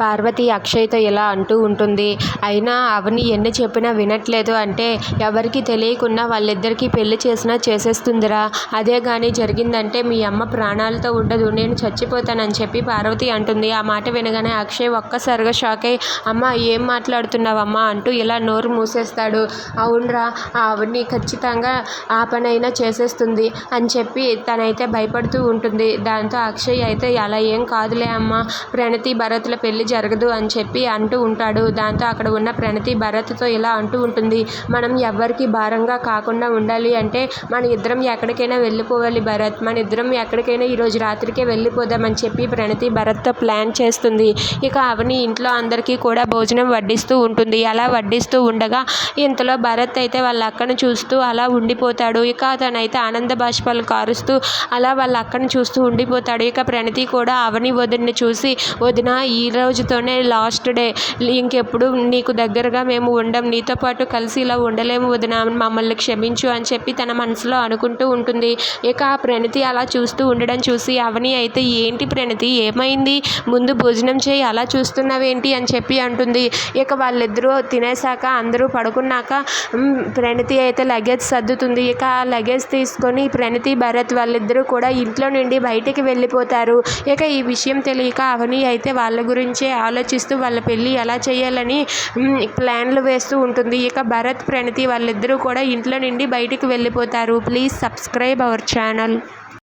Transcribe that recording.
పార్వతి అక్షయ్తో ఇలా అంటూ ఉంటుంది. అయినా అవని ఎన్ని చెప్పినా వినట్లేదు అంటే ఎవరికి తెలియకుండా వాళ్ళిద్దరికీ పెళ్ళి చేసినా చేసేస్తుందిరా. అదే కానీ జరిగిందంటే మీ అమ్మ ప్రాణాలతో ఉండదు. నేను చచ్చిపోతానని చెప్పి పార్వతి అంటుంది. ఆ మాట వినగానే అక్షయ్ ఒక్కసారిగా షాక్ అయ్యి అమ్మ ఏం మాట్లాడుతున్నావమ్మా? అంటూ ఇలా నోరు మూసేస్తాడు. అవునరా ఆ అవని ఖచ్చితంగా ఆ పనైనా చేసేస్తుంది అని చెప్పి తనైతే భయపడుతూ ఉంటుంది. దాంతో అక్షయ్ అయితే అలా ఏం కాదులే అమ్మ. ప్రణతి భరత్ల పెళ్ళి జరగదు అని చెప్పి అంటూ ఉంటాడు. దాంతో అక్కడ ఉన్న ప్రణతి భరత్తో ఇలా అంటూ ఉంటుంది. మనం ఎవ్వరికి భారంగా కాకుండా ఉండాలి అంటే మన ఇద్దరం ఎక్కడికైనా వెళ్ళిపోవాలి భరత్. మన ఇద్దరం ఎక్కడికైనా ఈరోజు రాత్రికే వెళ్ళిపోదామని చెప్పి ప్రణతి భరత్తో ప్లాన్ చేస్తుంది. ఇక అవని ఇంట్లో అందరికీ కూడా భోజనం వడ్డిస్తూ ఉంటుంది. అలా వడ్డిస్తూ ఉండగా ఇంతలో భరత్ అయితే వాళ్ళ అక్కను చూస్తూ అలా ఉండిపోతాడు. ఇక అతనైతే ఆనంద బాష్పాలు కారుస్తూ అలా వాళ్ళ అక్కను చూస్తూ ఉండిపోతాడు. ఇక ప్రణతి కూడా అవని వదిన చూసి వదిన ఈ రోజుతోనే లాస్ట్ డే ఇంకెప్పుడు నీకు దగ్గరగా మేము ఉండం నీతో పాటు కలిసి ఇలా ఉండలేము వదిన మమ్మల్ని క్షమించు అని చెప్పి తన మనసులో అనుకుంటూ ఉంటుంది. ఇక ఆ ప్రణతి అలా చూస్తూ ఉండడం చూసి అవని అయితే ఏంటి ప్రణతి ఏమైంది? ముందు భోజనం చేయి అలా చూస్తున్నావేంటి? అని చెప్పి అంటుంది. ఇక వాళ్ళిద్దరూ తినేసాక అందరూ పడుకున్నాక ప్రణతి అయితే లగేజ్ సర్దుతుంది. ఇక ఆ లగేజ్ తీసుకొని ప్రణతి భరత్ వాళ్ళిద్దరూ కూడా ఇంట్లో నుండి బయటికి వెళ్ళిపోతారు. ఇక ఈ విషయం తెలియక అవని అయితే వాళ్ళ గురించే ఆలోచిస్తూ వాళ్ళ పెళ్ళి ఎలా చేయాలని ప్లాన్లు వేస్తూ ఉంటుంది. ఇక భరత్ ప్రణతి వాళ్ళిద్దరూ కూడా ఇంట్లో నుండి బయటికి వెళ్ళిపోతారు. Please subscribe our channel.